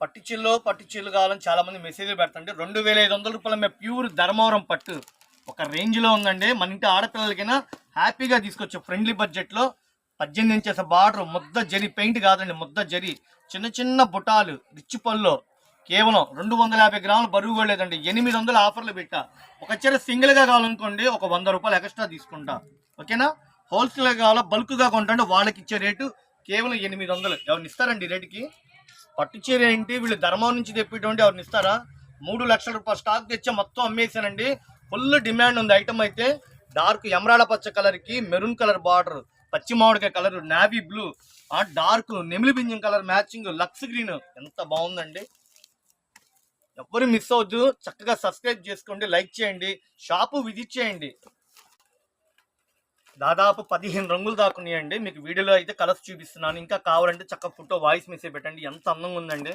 పట్టు చిల్లు పట్టు చిల్లు కావాలని చాలా మంది మెసేజ్లు పెడతండి రెండు వేల ఐదు వందల రూపాయల మీద ప్యూర్ ధర్మవరం పట్టు. ఒక రేంజ్లో ఉందండి. మన ఇంటి ఆడపిల్లలకైనా హ్యాపీగా తీసుకొచ్చు ఫ్రెండ్లీ బడ్జెట్లో పద్దెనిమిది ఇంచెస్ బార్డర్ ముద్ద జరి పెయింట్ కాదండి ముద్ద జరి. చిన్న చిన్న బుటాలు రిచ్ పళ్ళు. కేవలం రెండు వందల యాభై గ్రాములు బరువు లేదండి. ఎనిమిది వందల ఆఫర్లు పెట్టా. ఒక చీర సింగిల్గా కావాలనుకోండి ఒక వంద రూపాయలు ఎక్స్ట్రా తీసుకుంటా. ఓకేనా? హోల్సేల్గా కావాలా బల్క్గా వాళ్ళకి ఇచ్చే రేటు కేవలం ఎనిమిది వందలు. ఎవరిని ఇస్తారండి రేటుకి పట్టు చీర ఏంటి? వీళ్ళు ధర్మం నుంచి తెప్పిటువంటి ఎవరిని ఇస్తారా? మూడు లక్షల రూపాయల స్టాక్ తెచ్చి మొత్తం అమ్మేసానండి ఫుల్ డిమాండ్ ఉంది. ఐటమ్ అయితే డార్క్ ఎమరాల పచ్చ కలర్కి మెరూన్ కలర్ బార్డర్ పచ్చి మామిడికాయ కలర్ నావీ బ్లూ ఆ డార్క్ నెమిలి బింజం కలర్ మ్యాచింగ్ లక్స్ గ్రీన్ ఎంత బాగుందండి. ఎవ్వరు మిస్ అవద్దు చక్కగా సబ్స్క్రైబ్ చేసుకోండి లైక్ చేయండి షాపు విజిట్ చేయండి. దాదాపు పదిహేను రంగులు దాకున్నాయండి మీకు వీడియోలో అయితే కలర్స్ చూపిస్తున్నాను. ఇంకా కావాలంటే చక్క ఫోటో వాయిస్ మెసేజ్ పెట్టండి. ఎంత అందంగా ఉందండి.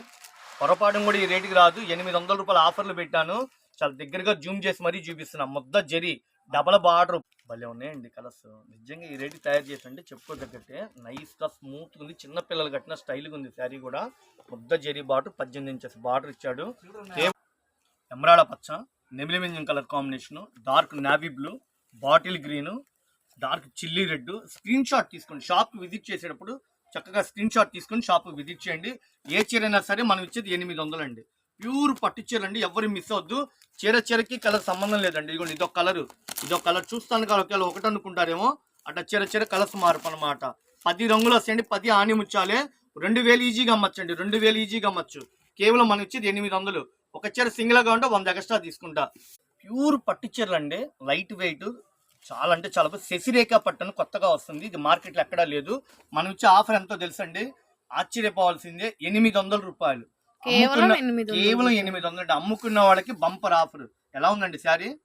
పొరపాటు కూడా ఈ రేటుకి రాదు. ఎనిమిది వందల రూపాయల ఆఫర్లు పెట్టాను. చాలా దగ్గరగా జూమ్ చేసి మరీ చూపిస్తున్నాను మొత్తం జరి డబల్ బార్డర్. భలే ఉన్నాయండి కలర్స్. నిజంగా ఈ రేటు తయారు చేసి అంటే చెప్పుకోదగ్గట్టే నైస్గా స్మూత్ ఉంది చిన్నపిల్లలు కట్టిన స్టైల్గా ఉంది శారీ కూడా. ముద్ద జరీ బార్డర్ పద్దెనిమిది ఇంచెస్ బార్డర్ ఇచ్చాడు. ఎమరాడ పచ్చ నెమిలిమింజం colour combination. Dark navy blue bottle green dark chilli red. Screen shot తీసుకోండి. షాప్ విజిట్ చేసేటప్పుడు చక్కగా స్క్రీన్ షాట్ తీసుకొని షాప్ విజిట్ చేయండి. ఏ చీర అయినా సరే మనం ఇచ్చేది ఎనిమిది వందలు అండి. ప్యూర్ పట్టు చీర అండి. ఎవరు మిస్ అవద్దు చీర చీరకి కలర్ సంబంధం లేదండి. ఇదిగోండి ఇదొక కలర్ ఇదొక కలర్ చూస్తాను కదా ఒకవేళ ఒకటి అనుకుంటారేమో అట్లా చీర చీర కలర్స్ మార్పు అనమాట పది రంగులు వస్తాయండి. పది ఆని ముచ్చాలే రెండు వేలు ఈజీగా అమ్మచ్చండి. రెండు వేలు ఈజీగా అమ్మచ్చు. కేవలం మనం ఇచ్చేది ఎనిమిది వందలు. ఒక చీర సింగిల్గా ఉంటే వంద ఎక్స్ట్రా తీసుకుంటా. ప్యూర్ పట్టు చీరలు అండి లైట్ వెయిట్. చాలా అంటే చాలా శశిరేఖ పట్టను కొత్తగా వస్తుంది. ఇది మార్కెట్లో ఎక్కడా లేదు. మనం ఇచ్చే ఆఫర్ ఎంతో తెలుసండి? ఆశ్చర్యపోవాల్సిందే. ఎనిమిది వందల రూపాయలు. కేవలం ఎనిమిది వందలు. కేవలం ఎనిమిది వందలు అంటే అమ్ముకున్న వాళ్ళకి బంపర్ ఆఫర్. ఎలా ఉందండి శారీ?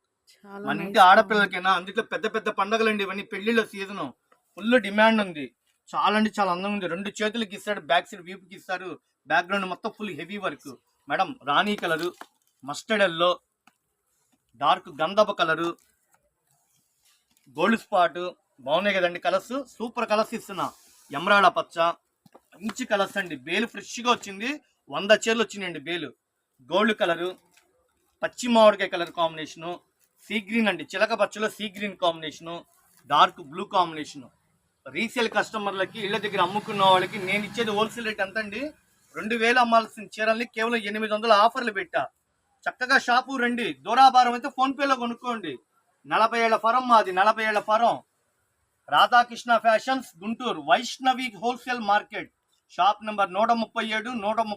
మన ఇంటి ఆడపిల్లలకైనా అందులో పెద్ద పెద్ద పండగలండి ఇవన్నీ. పెళ్ళిళ్ళ సీజన్. ఫుల్ డిమాండ్ ఉంది. చాలా అంటే చాలా అందంగా ఉంది. రెండు చేతులకి ఇస్తాడు బ్యాక్ సైడ్ వీపుకి ఇస్తారు. బ్యాక్గ్రౌండ్ మొత్తం ఫుల్ హెవీ వర్క్ మేడం రాణి కలరు మస్టర్డ్ ఎల్లో డార్క్ గంధపు కలరు గోల్డ్ స్పాట్. బాగున్నాయి కదండి కలర్స్. సూపర్ కలర్స్ ఇస్తున్నా. ఎమరాడ పచ్చ. మంచి కలర్స్ అండి. బేలు ఫ్రెష్గా వచ్చింది. వంద చీరలు వచ్చినాయండి బేలు. Gold colour. పచ్చి మామిడికాయ కలర్ కాంబినేషను. సీ గ్రీన్ అండి. చిలక పచ్చలో sea green combination. Dark blue combination. Resale కస్టమర్లకి ఇళ్ళ దగ్గర అమ్ముకున్న వాళ్ళకి నేను ఇచ్చేది హోల్సేల్ రేట్ ఎంత అండి రెండు వేలు అమ్మాల్సిన చీరల్ని కేవలం ఎనిమిది వందల ఆఫర్లు పెట్టా. చక్కగా షాపు రండి. దూరాభారం అయితే ఫోన్పేలో కొనుక్కోండి. నలభై ఏళ్ళ ఫరం మాది నలభై ఏళ్ళ firm. Radhakrishna fashions Guntur. Vaishnavi wholesale market. Shop number నూట ముప్పై ఏడు నూట ముప్పై